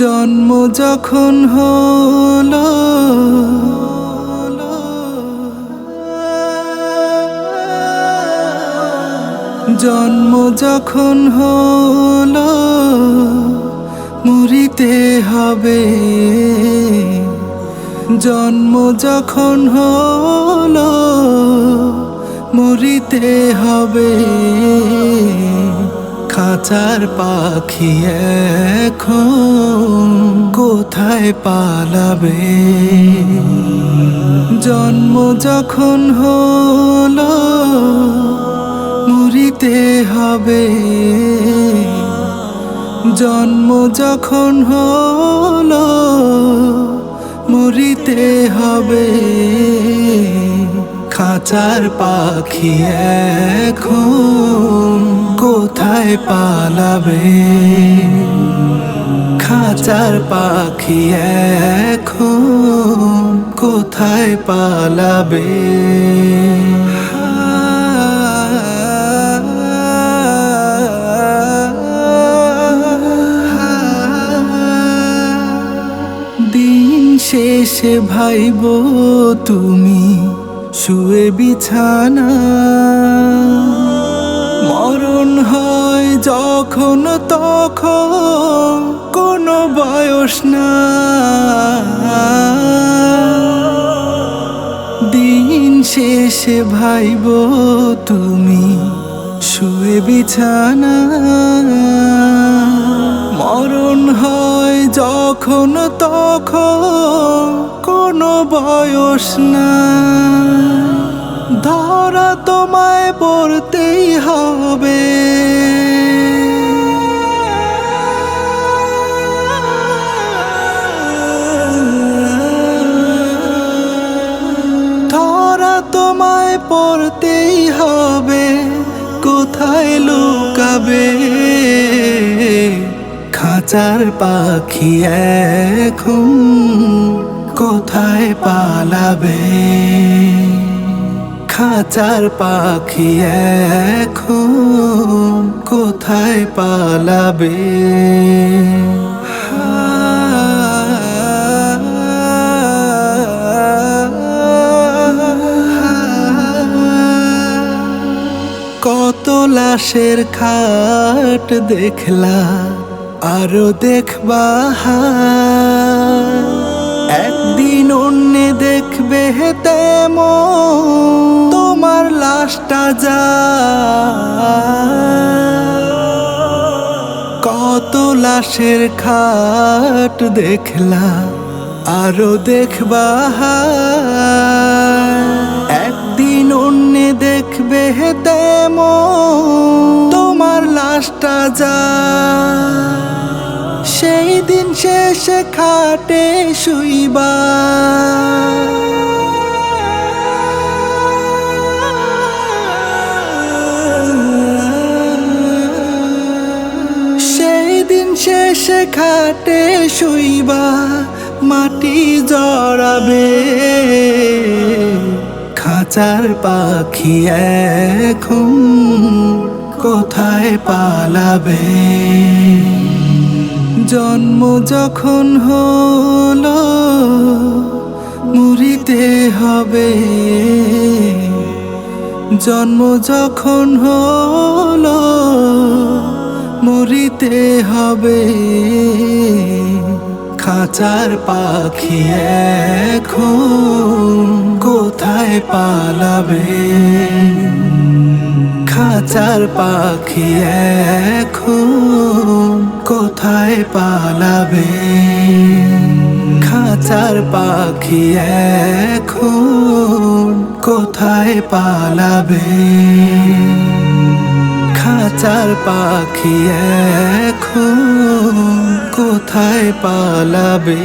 জন্ম যখন হলো জন্ম যখন হলো মরিতে হবে। জন্ম যখন হলো মরিতে হবে। খাঁচার পাখি এখন কোথায় পালাবে? জন্ম যখন হলো, মরিতে হবে। জন্ম যখন হলো, মরিতে হবে। খাঁচার পাখি এখন কোথায় পালাবে? খাঁচার পাখি এখন কোথায় পালাবে? দিন শেষে ভাইব তুমি শুয়ে বিছানা। মরণ হয় যখন, তখন কোনো বয়স না দিন শেষে ভাইব তুমি, শুয়ে বিছানা। মরণ হয় যখন, তখন কোনো বয়স না ধরা তোমায় পড়তেই হবে। ধরা তোমায় পড়তেই হবে কোথায় লুকাবে? খাঁচার পাখি এখন কোথায় পালাবে? খাঁচার পাখি এখন কোথায় পালাবে? কত লাশের খাট দেখলা আরও দেখবা একদিন অন্যে দেখবে তেমন লাশটা যা কত লাশের খাট দেখলা আরও দেখবা একদিন অন্যে দেখবে তেমন, তোমার লাশটা যা সেই দিন শেষে খাটে শুইবা। শেষে খাটে শুইবা, মাটি জড়াবে। খাঁচার পাখি এখন কোথায় পালাবে? জন্ম যখন হলো মুড়িতে হবে। জন্ম যখন হলো মরিতে হবে। খাঁচার পাখি এখন কোথায় পালাবে? খাঁচার পাখি এখন কোথায় পালাবে? খাঁচার পাখি এখন কোথায় পালাবে? খাঁচার পাখি এখন কোথায় পালাবে?